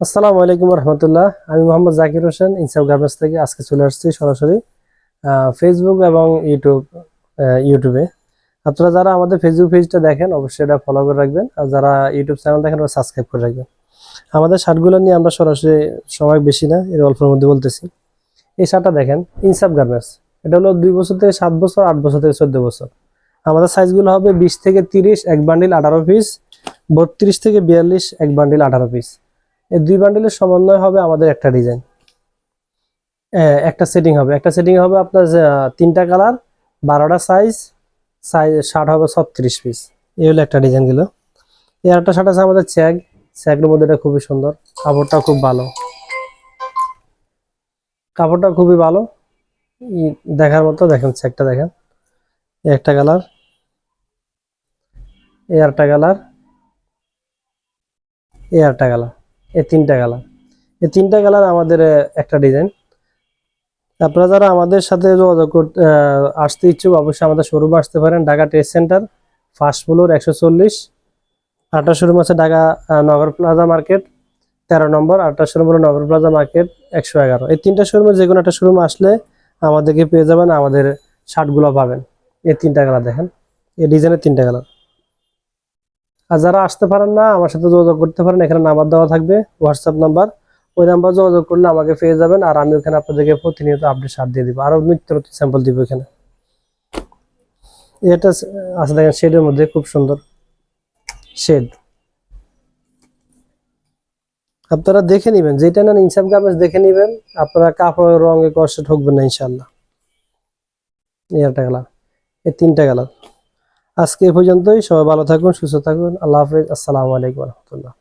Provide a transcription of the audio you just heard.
আসসালামু আলাইকুম রহমতুল্লাহ। আমি মোহাম্মদ জাকির হোসেন, ইনসাফ গার্মেন্টস থেকে আজকে চলে আসছি সরাসরি ফেসবুক এবং ইউটিউব ইউটিউবে আপনারা যারা আমাদের ফেসবুক পেজটা দেখেন, অবশ্যই এটা ফলো করে রাখবেন। আর যারা ইউটিউব চ্যানেল দেখেন ওরা সাবস্ক্রাইব করে রাখবেন। আমাদের শার্টগুলো নিয়ে আমরা সরাসরি সময় বেশি না, এর অল্পের মধ্যে বলতেছি। এই শার্টটা দেখেন, ইনসাফ গার্মেন্টস। এটা হলো দুই বছর থেকে সাত বছর, আট বছর থেকে চোদ্দ বছর। আমাদের সাইজগুলো হবে বিশ থেকে তিরিশ, এক বান্ডিল আঠারো পিস বত্রিশ থেকে বিয়াল্লিশ, এক বান্ডিল আঠারো পিস এই দুই বান্ডিলের সমন্বয় হবে আমাদের একটা ডিজাইন একটা সেটিং হবে। একটা সেটিং হবে আপনার তিনটা কালার বারোটা সাইজ সাইজ শার্ট হবে ছত্রিশ পিস এই হলো একটা ডিজাইনগুলো। এই একটা শার্ট আছে আমাদের চ্যাগ। চ্যাগের মধ্যে এটা খুবই সুন্দর। কাপড়টা খুব ভালো। কাপড়টা খুবই ভালো। দেখার মতো দেখেন, চ্যাগটা দেখেন। একটা কালার এই একটা কালার এই একটা কালার এই তিনটা কালার। এই তিনটা কালার আমাদের একটা ডিজাইন আপনারা যারা আমাদের সাথে যোগাযোগ করতে আসতে ইচ্ছুক, অবশ্যই আমাদের শোরুমে আসতে পারেন। Dhaka test center first floor একশো চল্লিশ। আটটা শোরুম আছে ঢাকা নগর প্লাজা মার্কেট। তেরো নম্বর আটটা শোরুম হলো নগর প্লাজা মার্কেট, একশো এগারো। এই তিনটা শোরুমে যে কোনো একটা শোরুম আসলে আমাদেরকে পেয়ে যাবেন, আমাদের শার্টগুলো পাবেন। এই তিনটা কালার দেখেন। এই ডিজাইনের তিনটা কালার। আর যারা আসতে পারেন না, আমার সাথে যোগাযোগ করতে পারেন, এখানে নাম্বার দেওয়া থাকবে হোয়াটসঅ্যাপ নাম্বার। ওই নাম্বার যোগাযোগ করলে আমাকে পেয়ে যাবেন আর আমি ওখানে আপনাদেরকে প্রতিনিয়ত আপডেট সার দিয়ে দিব। আরও নিত্য নতুন স্যাম্পল দিব এখানে। এটা আছে দেখেন শেডের মধ্যে, খুব সুন্দর শেড আপনারা দেখে নেবেন, যেটা নেন ইনসাফ গার্মেন্টস দেখে নেবেন, আপনারা কাপড়ের রঙে কষ্টে ঠকবেন না ইনশাল্লাহ একটা কালার এই তিনটা কালার আজকে এ পর্যন্তই। সবাই ভালো থাকুন সুস্থ থাকুন। আল্লাহ হাফিজ। আসসালামু আলাইকুম রহমতুল্লাহ।